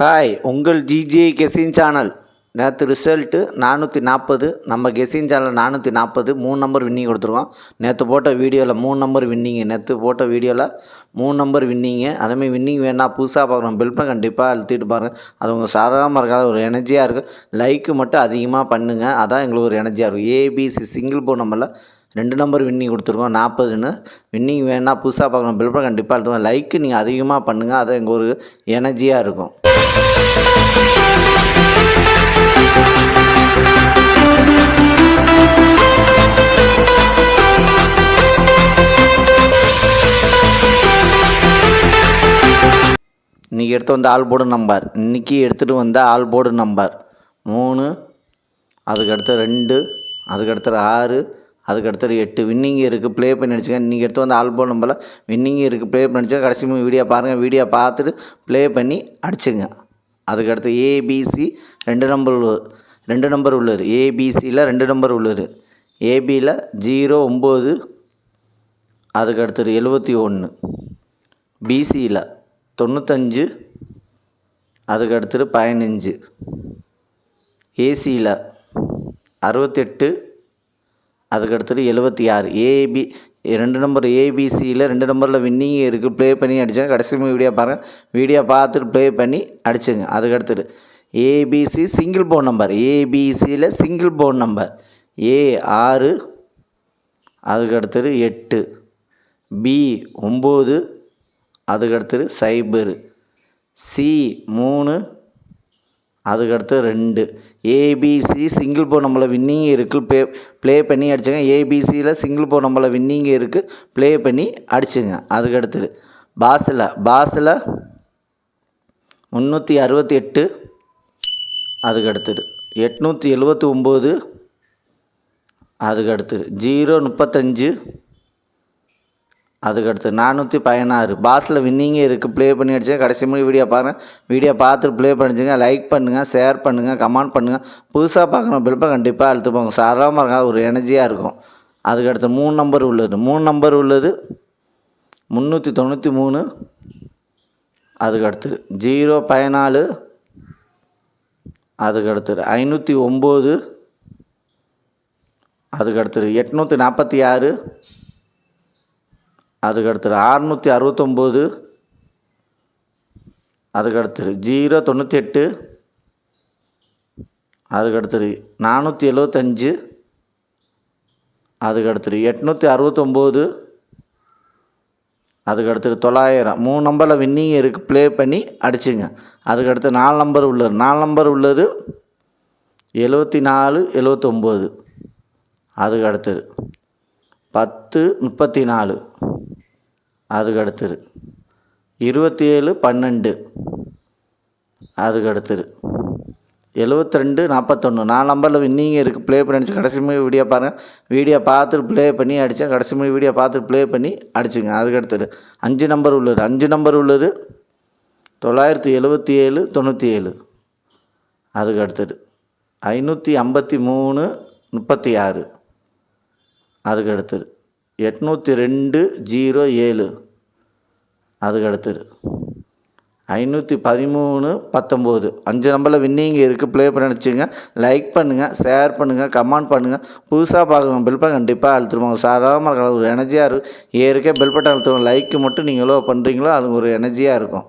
Hi உங்கள் GJ கெசின் channel நேற்று ரிசல்ட்டு நானூற்றி நாற்பது நம்ம கெசின் சேனல் நானூற்றி நாற்பது மூணு நம்பர் வின்னிங் கொடுத்துருக்கோம். நேற்று போட்ட வீடியோவில் மூணு நம்பர் வின்னிங்கு நேற்று போட்ட வீடியோவில் மூணு நம்பர் வின்னிங்கு அதேமாதிரி வின்னிங் வேணால் புதுசாக பார்க்குறோம் பில் கண்டிப்பாக அழுத்திட்டு பாருங்கள் அது உங்கள் சாதாரணமாக இருக்காது ஒரு எனர்ஜியாக இருக்கும். லைக்கு மட்டும் அதிகமாக பண்ணுங்கள் அதான் எங்களுக்கு ஒரு எனர்ஜியாக இருக்கும். ஏபிசி சிங்கிள் போ நம்பரில் ரெண்டு நம்பர் வின்னிங் கொடுத்துருக்கோம். நாற்பதுன்னு வின்னிங் வேணால் புதுசாக பார்க்கணும். பில் கண்டிப்பாக அழுத்துவோம் லைக்கு நீங்கள் அதிகமாக பண்ணுங்கள் அது எங்கள் ஒரு எனர்ஜியாக இருக்கும். இன்றைக்கி எடுத்து வந்த ஆல் போர்டு நம்பர். இன்றைக்கி எடுத்துகிட்டு வந்த ஆல் போர்டு நம்பர். மூணு அதுக்கடுத்து ரெண்டு அதுக்கடுத்து ஆறு அதுக்கடுத்தது எட்டு. வின்னிங் இருக்குது ப்ளே பண்ணி அடிச்சுங்க இன்றைக்கி எடுத்து வந்து ஆல்பம் நம்பரில் வின்னிங் இருக்குது ப்ளே பண்ணி அடிச்சுங்க கடைசி வீடியோ பாருங்கள் வீடியோ பார்த்துட்டு ப்ளே பண்ணி அடிச்சுங்க அதுக்கடுத்து ஏபிசி ரெண்டு நம்பர் ரெண்டு நம்பர் உள்ளது. ஏபிசியில் ரெண்டு நம்பர் உள்ளது. ஏபியில் ஜீரோ ஒம்பது அதுக்கடுத்தது எழுபத்தி ஒன்று. பிசியில் தொண்ணூத்தஞ்சு. அதுக்கு அடுத்தது பதினஞ்சு ஏசியில் அறுபத்தெட்டு. அதுக்கடுத்தது எழுபத்தி ஆறு ஏபி ரெண்டு நம்பர் ஏபிசியில் ரெண்டு நம்பரில் வின்னிங் இருக்குது ப்ளே பண்ணி அடித்தாங்க கடைசி வீடியோ பாருங்கள் வீடியோ பார்த்துட்டு ப்ளே பண்ணி அடிச்சுங்க. அதுக்கடுத்தது ஏபிசி சிங்கிள் போன் நம்பர் ஏபிசியில் சிங்கிள் போன் நம்பர் ஏ ஆறு அதுக்கடுத்தது எட்டு. பி ஒம்பது அதுக்கடுத்தது சைபரு சி மூணு அதுக்கடுத்து ரெண்டு. ஏபிசி சிங்கிள் போ நம்மளை வின்னிங் இருக்குது ப்ளே ப்ளே பண்ணி அடிச்சுங்க. ஏபிசியில் சிங்கிள் போ நம்மளை வின்னிங் இருக்குது ப்ளே பண்ணி அடிச்சுங்க. அதுக்கடுத்தது பாஸில் பாஸில் முந்நூற்றி அறுபத்தி எட்டு. அதுக்கடுத்து எட்நூற்றி எழுபத்தி ஒம்பது. அதுக்கடுத்து ஜீரோ முப்பத்தஞ்சு. அதுக்கடுத்து நானூற்றி பதினாறு. பாஸில் வின்னிங்கே இருக்குது ப்ளே பண்ணி அடிச்சு கடைசி மணி வீடியோ பாருங்கள் வீடியோ பார்த்துட்டு ப்ளே பண்ணிச்சுங்க. லைக் பண்ணுங்கள் ஷேர் பண்ணுங்கள் கமெண்ட் பண்ணுங்கள் புதுசாக பார்க்குற பில்பை கண்டிப்பாக அழுத்து போங்க. சாதாரணமாக இருக்காது ஒரு எனர்ஜியாக இருக்கும். அதுக்கடுத்து மூணு நம்பர் உள்ளது. மூணு நம்பர் உள்ளது முந்நூற்றி தொண்ணூற்றி மூணு. அதுக்கடுத்து ஜீரோ பதினாலு. அதுக்கடுத்து ஐநூற்றி ஒம்பது. அதுக்கடுத்து எட்நூற்றி நாற்பத்தி ஆறு. அதுக்கடுத்தது அறுநூற்றி அறுபத்தொம்போது அதுக்கடுத்தது ஜீரோ தொண்ணூற்றி எட்டு அதுக்கடுத்தது நானூற்றி எழுவத்தஞ்சு அதுக்கடுத்தது எட்நூற்றி அறுபத்தொம்போது அதுக்கடுத்தது தொள்ளாயிரம். மூணு நம்பரில் வின்னிங் இருக்குது ப்ளே பண்ணி அடிச்சுங்க. அதுக்கடுத்து நாலு நம்பர் உள்ளது. நாலு நம்பர் உள்ளது எழுபத்தி நாலு எழுவத்தொம்போது. அதுக்கு அடுத்தது பத்து முப்பத்தி நாலு அதுக்கு அடுத்தது இருபத்தி ஏழு பன்னெண்டு. அதுக்கு அடுத்தது எழுபத்தி ரெண்டு நாற்பத்தொன்று நாலு நம்பரில் வின்னிங் இருக்குது ப்ளே பண்ணி அடிச்சு கடைசி மணி வீடியோ பாருங்கள் வீடியோ பார்த்துட்டு ப்ளே பண்ணி அடித்தேன் கடைசி மணி வீடியோ பார்த்துட்டு ப்ளே பண்ணி அடிச்சுங்க. அதுக்கு அடுத்தது அஞ்சு நம்பர் உள்ளது. அஞ்சு நம்பர் உள்ளது. தொள்ளாயிரத்தி எழுபத்தி ஏழு தொண்ணூற்றி ஏழு அதுக்கு அடுத்தது ஐநூற்றி ஐம்பத்தி மூணு முப்பத்தி ஆறு. அதுக்கு அடுத்தது எட்நூற்றி ரெண்டு ஜீரோ ஏழு. அதுக்கு அடுத்தது ஐநூற்றி பதிமூணு பத்தொம்போது. அஞ்சு நம்பரில் வின்னிங் இருக்குது ப்ளே பண்ணி வச்சுங்க லைக் பண்ணுங்கள் ஷேர் பண்ணுங்கள் கமெண்ட் பண்ணுங்கள் புதுசாக பார்க்குறவங்க பில் பண்ண கண்டிப்பாக அழுத்துருவாங்க சாதாரணமாக ஒரு எனர்ஜியாக இருக்கும் ஏற்கே பில் பட்டன் அழுத்துவோம் லைக்கு மட்டும் நீங்கள் எவ்வளோ பண்ணுறீங்களோ அது ஒரு எனர்ஜியாக இருக்கும்.